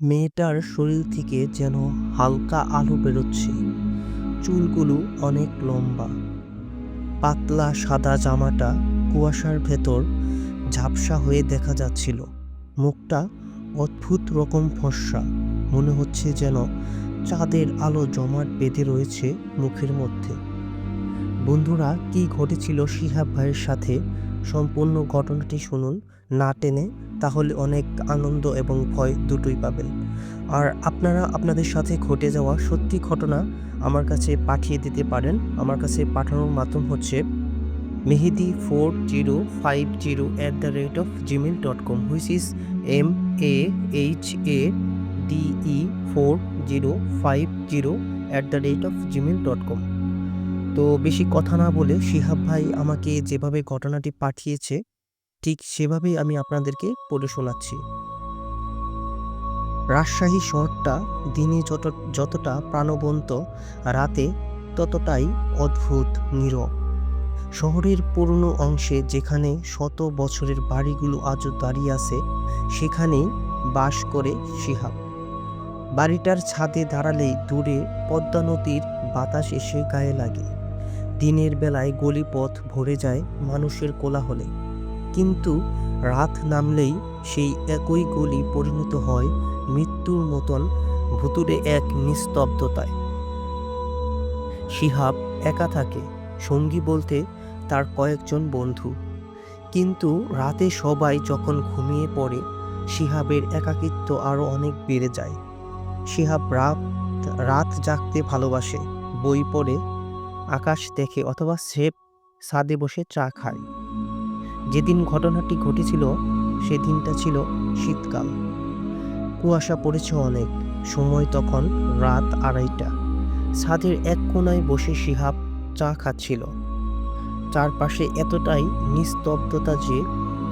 মেয়েটার শরীর থেকে যেন হালকা আলো বেরোচ্ছে। চুলগুলো অনেক লম্বা। পাতলা সাদা জামাটা কুয়াশার ভেতর ঝাপসা হয়ে দেখা যাচ্ছিল। মুখটা অদ্ভুত রকম ফর্সা। মনে হচ্ছে যেন চাঁদের আলো জমাট বেঁধে রয়েছে মুখের মধ্যে। বন্ধুরা, কি ঘটেছিল শিহাব ভাইয়ের সাথে? সম্পূর্ণ ঘটনাটি শুনুন। না টেনে তাহলে অনেক আনন্দ এবং ভয় দুটোই পাবেন। আর আপনারা আপনাদের সাথে ঘটে যাওয়া সত্যি ঘটনা আমার কাছে পাঠিয়ে দিতে পারেন। আমার কাছে পাঠানোর মাধ্যম হচ্ছে Mehedi four zero five zero at the rate of Gmail dot com, which is M A H A D E four zero five zero at the rate of Gmail dot com. তো বেশি কথা না বলে শিহাব ভাই আমাকে যেভাবে ঘটনাটি পাঠিয়েছে ঠিক সেভাবেই আমি আপনাদেরকে পড়ে শোনাচ্ছি। রাজশাহী শহরটা দিনে যত, যতটা প্রাণবন্ত রাতে ততটাই অদ্ভুত, নীরব। শহরের পুরনো অংশে যেখানে শত বছরের বাড়িগুলো আজও দাঁড়িয়ে আছে, সেখানেই বাস করে শিহাব। বাড়িটার ছাদে দাঁড়ালেই দূরে পদ্মা নদীর বাতাস এসে গায়ে লাগে। দিনের বেলায় গলিপথ ভরে যায় মানুষের কোলাহলে। কিন্তু রাত নামলেই সেই একই গলি পরিণত হয় মৃত্যুর মতন ভুতুরে এক নিস্তব্ধতায়। শিহাব একা থাকে, সঙ্গী বলতে তার কয়েকজন বন্ধু। কিন্তু রাতে সবাই যখন ঘুমিয়ে পড়ে, শিহাবের একাকিত্ব আরও অনেক বেড়ে যায়। শিহাব রাত রাত জাগতে ভালোবাসে, বই পড়ে, আকাশ দেখে অথবা সেপ ছাদে বসে চা খায়। যেদিন ঘটনাটি ঘটেছিল, সেদিনটা ছিল শীতকাল। কুয়াশা পড়েছে অনেক, সময় তখন রাত আড়াইটা। ছাদের এক কোনায় বসে শিহাব চা খাচ্ছিল। চারপাশে এতটাই নিস্তব্ধতা যে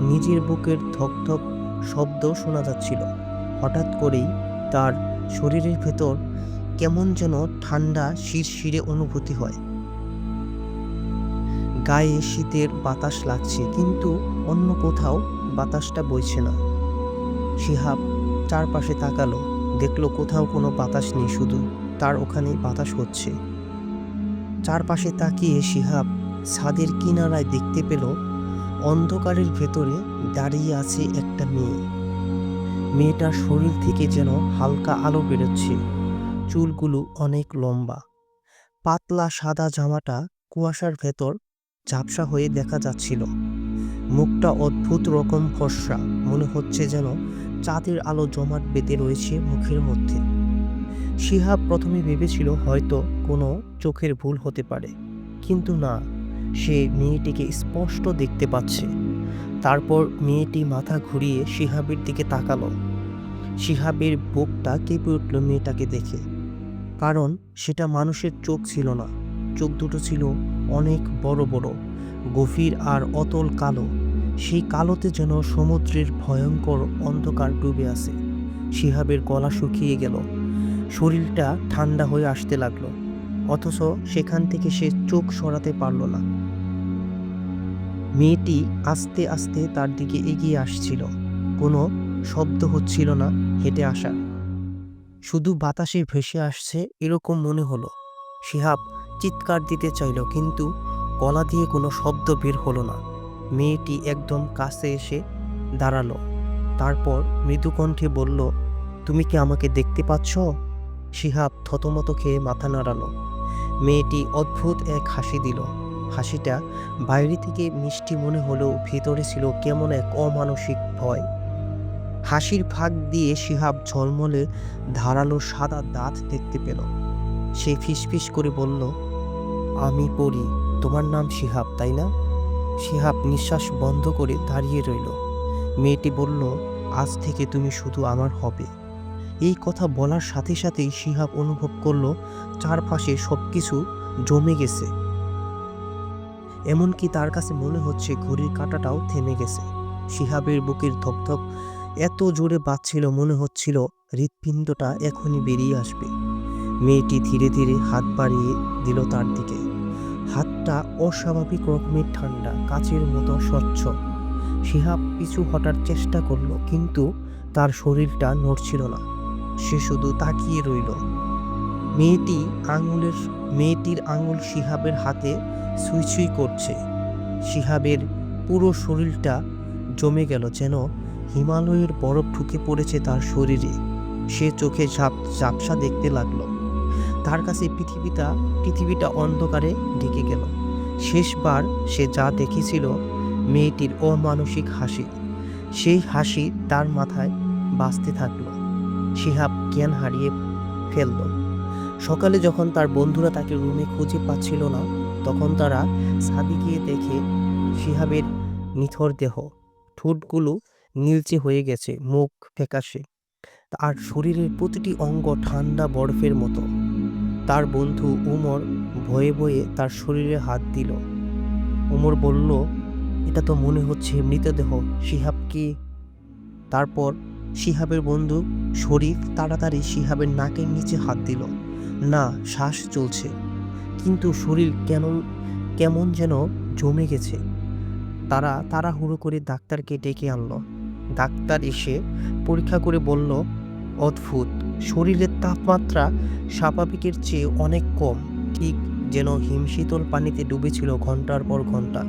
নিজের বুকের ধকধক শব্দ শোনা যাচ্ছিল। হঠাৎ করেই তার শরীরের ভেতর কেমন যেন ঠান্ডা শিরশিরে অনুভূতি হয়। গায়ে শীতের বাতাস লাগছে, কিন্তু অন্য কোথাও বাতাসটা বইছে না। শিহাব চারপাশে তাকালো, দেখল কোথাও কোনো বাতাস নেই, শুধু তার ওখানেই বাতাস হচ্ছে। চারপাশে তাকিয়ে শিহাব ছাদের কিনারায় দেখতে পেল, অন্ধকারের ভেতরে দাঁড়িয়ে আছে একটা মেয়ে। মেয়েটার শরীর থেকে যেন হালকা আলো বেরোচ্ছে, চুলগুলো অনেক লম্বা। পাতলা সাদা জামাটা কুয়াশার ভেতর ঝাপসা হয়ে দেখা যাচ্ছিল। মুখটা অদ্ভুত রকম ফর্সা, মনে হচ্ছে যেন চাঁদের আলো জমাট বেঁধে রয়েছে মুখের মধ্যে। শিহাব প্রথমে ভেবেছিল হয়তো কোনো চোখের ভুল হতে পারে, কিন্তু না, সে মেয়েটিকে স্পষ্ট দেখতে পাচ্ছে। তারপর মেয়েটি মাথা ঘুরিয়ে শিহাবের দিকে তাকালো। শিহাবের বুকটা কেঁপে উঠল মেয়েটাকে দেখে, কারণ সেটা মানুষের চোখ ছিল না। চোখ দুটো ছিল অনেক বড় বড়, গভীর আর অতল কালো। সেই কালোতে যেন সমুদ্রের ভয়ঙ্কর অন্ধকার ডুবে আছে। শিহাবের গলা শুকিয়ে গেল। শরীরটা ঠান্ডা হয়ে আসতে লাগল। অথচ সেখান থেকে সে চোখ সরাতে পারল না। মেয়েটি আস্তে আস্তে তার দিকে এগিয়ে আসছিল। কোনো শব্দ হচ্ছিল না হেঁটে আসা শুধু বাতাসে ভেসে আসছে এরকম মনে হলো। শিহাব চিৎকার দিতে চাইল, কিন্তু গলা দিয়ে কোনো শব্দ বের হলো না। মেয়েটি একদম কাছে এসে দাঁড়াল। তারপর মৃদুকণ্ঠে বলল, তুমি কি আমাকে দেখতে পাচ্ছ? শিহাব থতমত খেয়ে মাথা নাড়ালো। মেয়েটি অদ্ভুত এক হাসি দিল। হাসিটা বাইরে থেকে মিষ্টি মনে হলেও ভেতরে ছিল কেমন এক অমানসিক ভয়। হাসির ফাঁক দিয়ে শিহাব ঝলমলে ধারালো সাদা দাঁত দেখতে পেল। সে ফিসফিস করে বলল, আমি পড়ি। তোমার নাম শিহাব, তাই না? শিহাব নিঃশ্বাস বন্ধ করে দাঁড়িয়ে রইল। মেয়েটি বলল, আজ থেকে তুমি শুধু আমার হবে। এই কথা বলার সাথে সাথেই শিহাব অনুভব করল, চারপাশে সব কিছু জমে গেছে। এমনকি তার কাছে মনে হচ্ছে ঘড়ির কাঁটাটাও থেমে গেছে। শিহাবের বুকের ধপধপ এত জোরে বাজছিল, মনে হচ্ছিল হৃৎপিণ্ডটা এখনই বেরিয়ে আসবে। মেয়েটি ধীরে ধীরে হাত বাড়িয়ে দিল তার দিকে। হাতটা অস্বাভাবিক রকমের ঠান্ডা, কাচের মতো স্বচ্ছ। শিহাব পিছু হটার চেষ্টা করল, কিন্তু তার শরীরটা নড়ছিল না। সে শুধু তাকিয়ে রইল। মেয়েটি আঙুলের, মেয়েটির আঙুল শিহাবের হাতে ছুঁই করছে। শিহাবের পুরো শরীরটা জমে গেল যেন হিমালয়ের বরফ ঢুকে পড়েছে তার শরীরে। সে চোখে ঝাপ ঝাপসা দেখতে লাগল। তার কাছে পৃথিবীটা পৃথিবীটা অন্ধকারে ঢেকে গেল। শেষবার সে যা দেখেছিল, মেয়েটির অমানসিক হাসি। সেই হাসি তার মাথায় বাঁচতে থাকল। শিহাব জ্ঞান হারিয়ে ফেলল। সকালে যখন তার বন্ধুরা তাকে রুমে খুঁজে পাচ্ছিল না, তখন তারা ছাদে গিয়ে দেখে শিহাবের নিথর দেহ। ঠোঁটগুলো নীলচে হয়ে গেছে, মুখ ফ্যাকাশে। আর শরীরের প্রতিটি অঙ্গ ঠান্ডা বরফের মতো। তার বন্ধু উমর ভয়ে ভয়ে তার শরীরে হাত দিল। উমর বলল, এটা তো মনে হচ্ছে মৃতদেহ। শিহাব কি? তারপর শিহাবের বন্ধু শরীফ তাড়াতাড়ি শিহাবের নাকের নিচে হাত দিল। না, শ্বাস চলছে। কিন্তু শরীর কেন কেমন যেন জমে গেছে। তারা তাড়াহুড়ো করে ডাক্তারকে ডেকে আনলো। ডাক্তার এসে পরীক্ষা করে বলল, অদ্ভুত। শরীরের তাপমাত্রা স্বাভাবিকের চেয়ে অনেক কম, ঠিক যেন হিমশীতল পানিতে ডুবেছিল ঘণ্টার পর ঘণ্টা।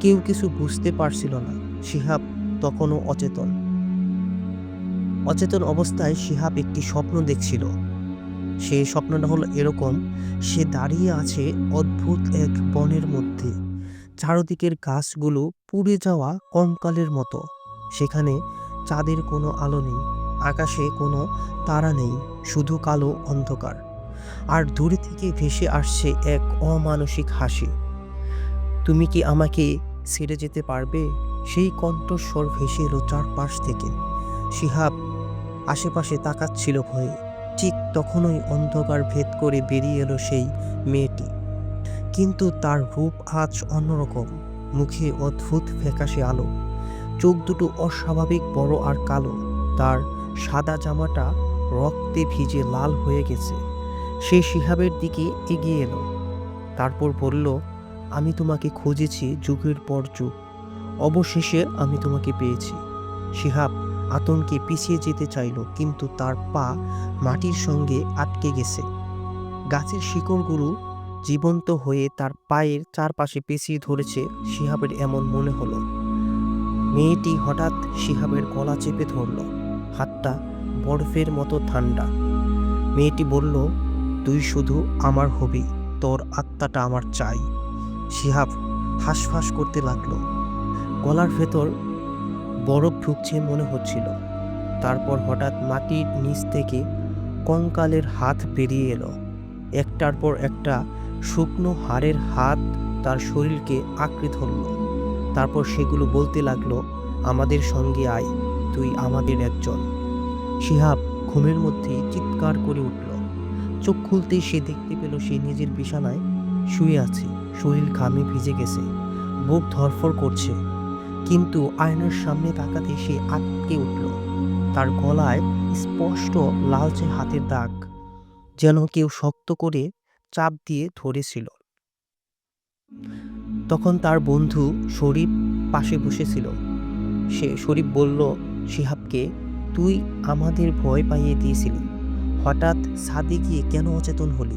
কেউ কিছু বুঝতে পারছিল না, শিহাব তখনও অচেতন। অচেতন অবস্থায় শিহাব একটি স্বপ্ন দেখছিল। সেই স্বপ্নটা হলো এরকম, সে দাঁড়িয়ে আছে অদ্ভুত এক বনের মধ্যে। চারদিকের গাছগুলো পুড়ে যাওয়া কঙ্কালের মতো। সেখানে চাঁদের কোনো আলো নেই। আকাশে কোনো তারা নেই, শুধু কালো অন্ধকার। আর দূরে থেকে ভেসে আসছে এক অমানসিক হাসি। তুমি কি আমাকে ছেড়ে যেতে পারবে? সেই কণ্ঠস্বর ভেসে এলো চারপাশ থেকে। শিহাব আশেপাশে তাকাচ্ছিল ভয়ে। ঠিক তখনই অন্ধকার ভেদ করে বেরিয়ে এলো সেই মেয়েটি। কিন্তু তার রূপ আজ অন্যরকম। মুখে অদ্ভুত ফ্যাকাশে আলো। চোখ দুটো অস্বাভাবিক বড় আর কালো। তার সাদা জামাটা রক্তে ভিজে লাল হয়ে গেছে। সে শিহাবের দিকে এগিয়ে এলো। তারপর বলল, আমি তোমাকে খুঁজেছি যুগের পর যুগ। অবশেষে আমি তোমাকে পেয়েছি। শিহাব আতঙ্কে পিছিয়ে যেতে চাইল, কিন্তু তার পা মাটির সঙ্গে আটকে গেছে। গাছের শিকড়গুলো জীবন্ত হয়ে তার পায়ের চারপাশে পেঁচিয়ে ধরেছে শিহাবের এমন মনে হলো। মেয়েটি হঠাৎ শিহাবের গলা চেপে ধরল। হাতটা বরফের মতো ঠান্ডা। মেয়েটি বলল, তুই শুধু আমার হবি, তোর আত্মাটা আমার চাই। শিহাব হাঁসফাঁস করতে লাগল। গলার ভেতর বরফ ঢুকছে মনে হচ্ছিল। তারপর হঠাৎ মাটির নিচ থেকে কঙ্কালের হাত বেরিয়ে এলো। একটার পর একটা শুকনো হাড়ের হাত তার শরীরকে আঁকড়ে ধরল। তারপর সেগুলো বলতে লাগল, আমাদের সঙ্গে আয়। তুই আমাদের একজন। শিহাব ঘুমের মধ্যে চিৎকার করে উঠল। চোখ খুলতেই সে দেখতে পেল সে নিজের বিছানায় শুয়ে আছে। শরীর ঘামে ভিজে গেছে, বুক ধরফর করছে। কিন্তু আয়নার সামনে তাকাতে সে আটকে উঠল। তার গলায় স্পষ্ট লালচে হাতের দাগ, যেন কেউ শক্ত করে চাপ দিয়ে ধরেছিল। তখন তার বন্ধু শরীফ পাশে বসেছিল। সে শরীফ বলল শিহাবকে, তুই আমাদের ভয় পাইয়ে দিয়েছিলি। হঠাৎ ছাদে গিয়ে কেন অচেতন হলি?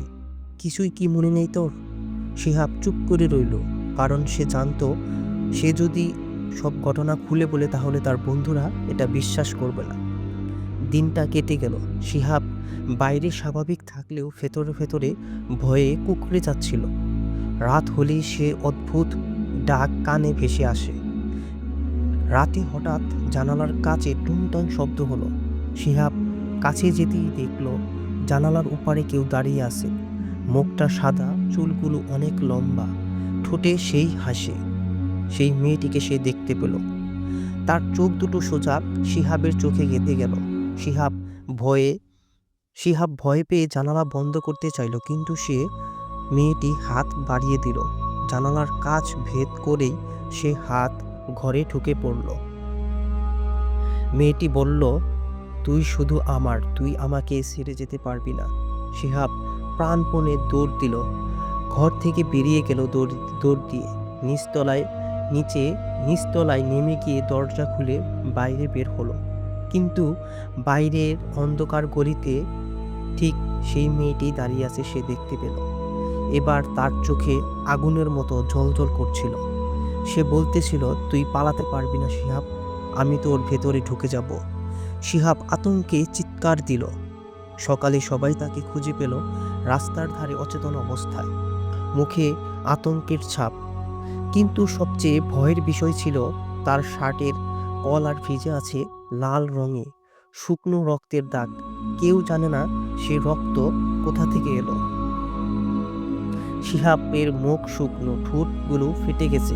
কিছুই কি মনে নেই তোর? শিহাব চুপ করে রইল, কারণ সে জানতো, সে যদি সব ঘটনা খুলে বলে তাহলে তার বন্ধুরা এটা বিশ্বাস করবে না। দিনটা কেটে গেল। শিহাব বাইরে স্বাভাবিক থাকলেও ভেতরে ভেতরে ভয়ে কুকড়ে যাচ্ছিল। রাত হলেই সে অদ্ভুত ডাক কানে ভেসে আসে। রাতে হঠাৎ জানালার কাছে টুনটন শব্দ হলো। শিহাব কাছে যেতেই দেখল জানালার উপারে কেউ দাঁড়িয়ে আছে। মুখটা সাদা, চুলগুলো অনেক লম্বা। ঠোঁটে সেই হাসে, সেই মেয়েটিকে সে দেখতে পেল। তার চোখ দুটো সোজা শিহাবের চোখে গেঁথে গেল। শিহাব ভয়ে, শিহাব ভয় পেয়ে জানালা বন্ধ করতে চাইল, কিন্তু সে মেয়েটি হাত বাড়িয়ে দিল। জানালার কাজ ভেদ করেই সে হাত ঘরে ঢুকে পড়ল। মেয়েটি বলল, তুই শুধু আমার, তুই আমাকে ছেড়ে যেতে পারবি না। শিহাব প্রাণপণে দৌড় দিল। ঘর থেকে বেরিয়ে গেল দৌড় দৌড় দিয়ে। নিচতলায়, নিচে, নিচতলায় নেমে গিয়ে দরজা খুলে বাইরে বের হলো। কিন্তু বাইরের অন্ধকার গলিতে ঠিক সেই মেয়েটি দাঁড়িয়ে আছে সে দেখতে পেল। এবার তার চোখে আগুনের মতো জ্বলজ্বল করছিল। সে বলতেছিল, তুই পালাতে পারবি না শিহাব, আমি তোর ভেতরে ঢুকে যাব। শিহাব আতঙ্কে চিৎকার দিল। সকালে সবাই তাকে খুঁজে পেল রাস্তার ধারে অচেতন অবস্থায়। মুখে আতঙ্কের ছাপ। কিন্তু সবচেয়ে ভয়ের বিষয় ছিল, তার শার্টের কল আর ভিজে আছে লাল রঙে, শুকনো রক্তের দাগ। কেউ জানে না সে রক্ত কোথা থেকে এলো। শিহাবের মুখ শুকনো ঠোঁটগুলো ফেটে গেছে।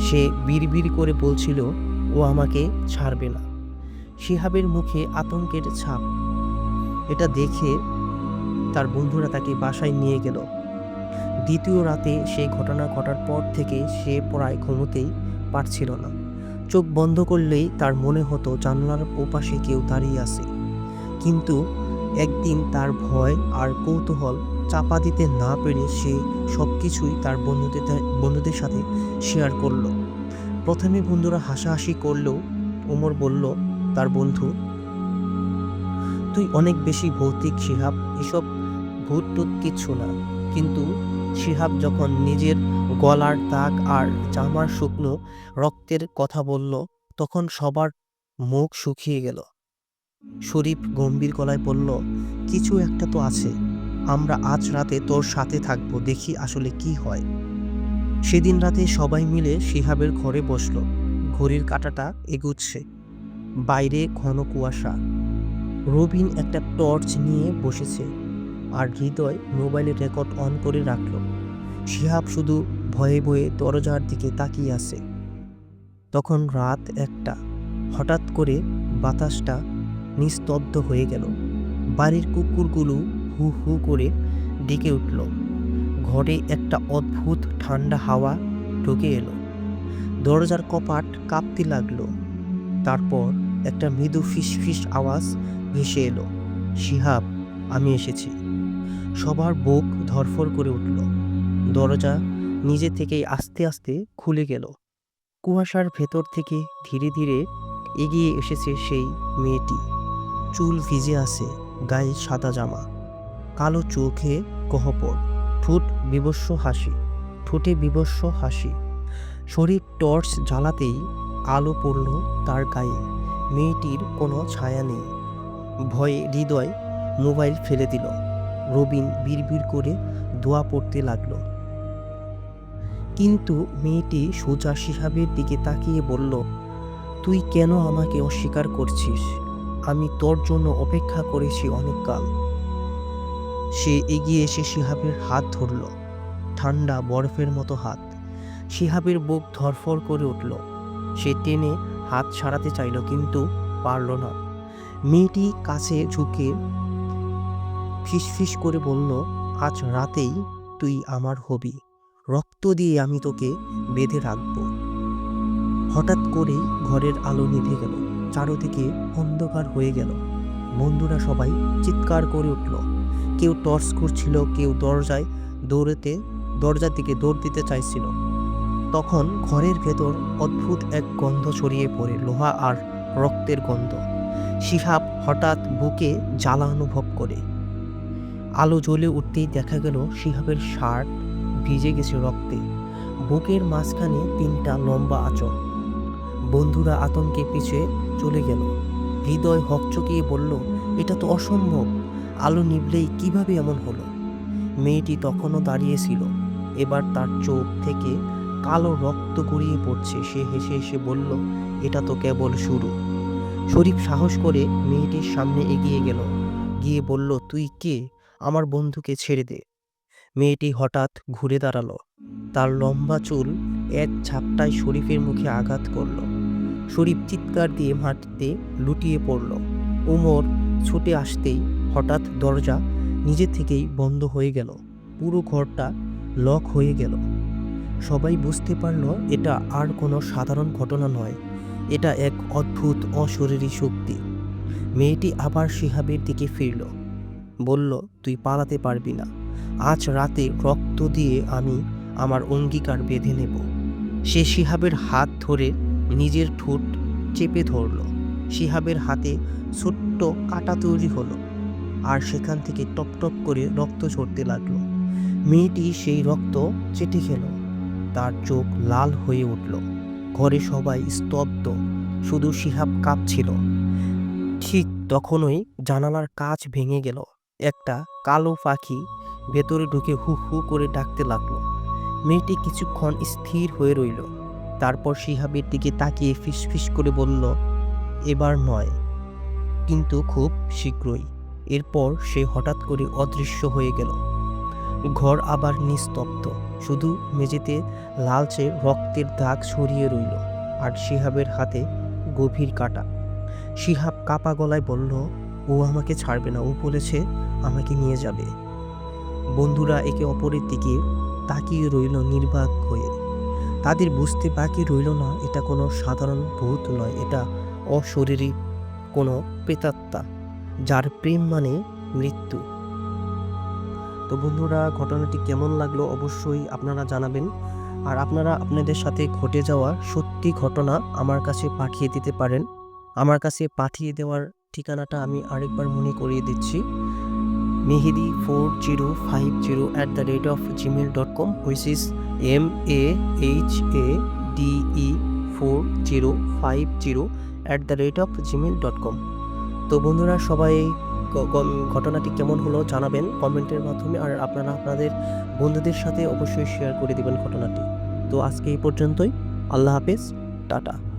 সে বিড়বিড় করে বলছিল, ও আমাকে ছাড়বে না। শিহাবের মুখে আতঙ্কের ছাপ। এটা দেখে তার বন্ধুরা তাকে বাসায় নিয়ে গেল। দ্বিতীয় রাতে সেই ঘটনা ঘটার পর থেকে সে প্রায় ঘুমোতেই পারছিল না। চোখ বন্ধ করলেই তার মনে হতো জানলার ওপাশে কেউ দাঁড়িয়ে আছে। কিন্তু একদিন তার ভয় আর কৌতূহল চাপা দিতে না পেরে সে সব কিছুই তার বন্ধুদের বন্ধুদের সাথে শেয়ার করল। প্রথমে বন্ধুরা হাসাহাসি করলেও ওমর বলল, তার বন্ধু, তুই অনেক বেশি ভৌতিক শিহাব, এসব ভূত টুত কিচ্ছু না। কিন্তু শিহাব যখন নিজের গলার দাগ আর জামার শুকনো রক্তের কথা বলল, তখন সবার মুখ শুকিয়ে গেল। শরীফ গম্ভীর গলায় বলল, কিছু একটা তো আছে। আমরা আজ রাতে তোর সাথে থাকব, দেখি আসলে কি হয়। সেদিন রাতে সবাই মিলে শিহাবের ঘরে বসল। ঘড়ির কাঁটাটা এগুচ্ছে। বাইরে ঘন কুয়াশা। রবিন একটা টর্চ নিয়ে বসেছে আর হৃদয় মোবাইলে রেকর্ড অন করে রাখল। শিহাব শুধু ভয়ে ভয়ে দরজার দিকে তাকিয়ে আছে। তখন রাত একটা। হঠাৎ করে বাতাসটা নিস্তব্ধ হয়ে গেল। বাড়ির কুকুরগুলো হু হু করে ডেকে উঠল। ঘরে একটা অদ্ভুত ঠান্ডা হাওয়া ঢুকে এলো। দরজার কপাট কাঁপতে লাগল। তারপর একটা মৃদু ফিসফিস আওয়াজ ভেসে এলো, শিহাব, আমি এসেছি। সবার বুক ধরফর করে উঠল। দরজা নিজে থেকেই আস্তে আস্তে খুলে গেল। কুয়াশার ভেতর থেকে ধীরে ধীরে এগিয়ে এসেছে সেই মেয়েটি। চুল ভিজে আছে, গায়ে সাদা জামা। কালো চোখে গহ্বর ঠোঁট বিবস্ব হাসি, ঠোঁটে বিবস্ব হাসি। শরীর টর্চ জ্বালাতেই আলো পড়ল তার গায়ে। মেয়েটির কোনো ছায়া নেই। ভয়ে হৃদয় মোবাইল ফেলে দিল। রবিন বিড়বিড় করে দোয়া পড়তে লাগল। কিন্তু মেয়েটি সোজা শিহাবের দিকে তাকিয়ে বলল, তুই কেন আমাকে অস্বীকার করছিস? আমি তোর জন্য অপেক্ষা করেছি অনেককাল। সে এগিয়ে এসে শিহাবের হাত ধরল। ঠান্ডা বরফের মতো হাত। শিহাবের বুক ধরফর করে উঠল। সে টেনে হাত ছাড়াতে চাইল, কিন্তু পারল না। মেয়েটি কাছে ঝুঁকে ফিসফিস করে বলল, আজ রাতেই তুই আমার হবি। রক্ত দিয়ে আমি তোকে বেঁধে রাখব। হঠাৎ করেই ঘরের আলো নিভে গেল। চারোদিকে অন্ধকার হয়ে গেল। বন্ধুরা সবাই চিৎকার করে উঠল। কেউ টর্চ করছিল, কেউ দরজায় দৌড়েতে, দরজার দিকে দৌড় দিতে চাইছিল। তখন ঘরের ভেতর অদ্ভুত এক গন্ধ ছড়িয়ে পড়ে, লোহা আর রক্তের গন্ধ। শিহাব হঠাৎ বুকে জ্বালা অনুভব করে। আলো জ্বলে উঠতেই দেখা গেল শিহাবের শার্ট ভিজে গেছে রক্তে। বুকের মাঝখানে তিনটা লম্বা আঁচড় বন্ধুরা আতঙ্কে পিছিয়ে চলে গেল। হৃদয় হকচকিয়ে বলল, এটা তো অসম্ভব। আলো নিভলেই কীভাবে এমন হলো? মেয়েটি তখনও দাঁড়িয়েছিল এবার তার চোখ থেকে কালো রক্ত গড়িয়ে পড়ছে। সে হেসে হেসে বলল, এটা তো কেবল শুরু। শরীফ সাহস করে মেয়েটির সামনে এগিয়ে গেল। গিয়ে বলল, তুই কে? আমার বন্ধুকে ছেড়ে দে। মেয়েটি হঠাৎ ঘুরে দাঁড়াল। তার লম্বা চুল এক ঝাপটায় শরীফের মুখে আঘাত করল। শরীফ চিৎকার দিয়ে মাটিতে লুটিয়ে পড়ল। উমর ছুটে আসতেই হঠাৎ দরজা নিজে থেকেই বন্ধ হয়ে গেল। পুরো ঘরটা লক হয়ে গেল। সবাই বুঝতে পারল এটা আর কোনো সাধারণ ঘটনা নয়। এটা এক অদ্ভুত, অশরীরী শক্তি। মেয়েটি আবার শিহাবের দিকে ফিরল। বলল, তুই পালাতে পারবি না। আজ রাতে রক্ত দিয়ে আমি আমার অঙ্গীকার বেঁধে নেব। সে শিহাবের হাত ধরে নিজের ঠোঁট চেপে ধরল। শিহাবের হাতে ছোট্ট কাটা তৈরি হলো। আর সেখান থেকে টপ টপ করে রক্ত ঝরতে লাগল। মেয়েটি সেই রক্ত চেটে খেল। তার চোখ লাল হয়ে উঠল। ঘরে সবাই স্তব্ধ, শুধু শিহাব কাঁপছিল। ঠিক তখনই জানালার কাঁচ ভেঙে গেল। একটা কালো পাখি ভেতরে ঢুকে হু হু করে ডাকতে লাগল। মেয়েটি কিছুক্ষণ স্থির হয়ে রইল। তারপর শিহাবের দিকে তাকিয়ে ফিসফিস করে বলল, এবার নয়, কিন্তু খুব শীঘ্রই। এরপর সে হঠাৎ করে অদৃশ্য হয়ে গেল। ঘর আবার নিস্তব্ধ, শুধু মেঝেতে লালচে রক্তের দাগ ছড়িয়ে রইল আর শিহাবের হাতে গভীর কাটা। শিহাব কাপা গলায় বলল, ও আমাকে ছাড়বে না, ও বলেছে আমাকে নিয়ে যাবে। বন্ধুরা একে অপরের দিকে তাকিয়ে রইল নির্বাক হয়ে। তাদের বুঝতে বাকি রইল না, এটা কোনো সাধারণ ভূত নয়, এটা অশরীরী কোনো প্রেতাত্মা। যার প্রেম মানে মৃত্যু। তো বন্ধুরা, ঘটনাটি কেমন লাগল অবশ্যই আপনারা জানাবেন। আর আপনারা আপনাদের সাথে ঘটে যাওয়া সত্যি ঘটনা আমার কাছে পাঠিয়ে দিতে পারেন। আমার কাছে পাঠিয়ে দেওয়ার ঠিকানাটা আমি আরেকবার মনে করিয়ে দিচ্ছি। Mehedi four zero five zero at the rate of Gmail dot com which is M A H A D E four zero five zero at the rate of Gmail dot com তো বন্ধুরা সবাই ঘটনাটি কেমন হলো জানাবেন কমেন্টের মাধ্যমে আর আপনারা আপনাদের বন্ধুদের সাথে অবশ্যই শেয়ার করে দেবেন ঘটনাটি। তো আজকে এই পর্যন্তই। আল্লাহ হাফেজ। টাটা।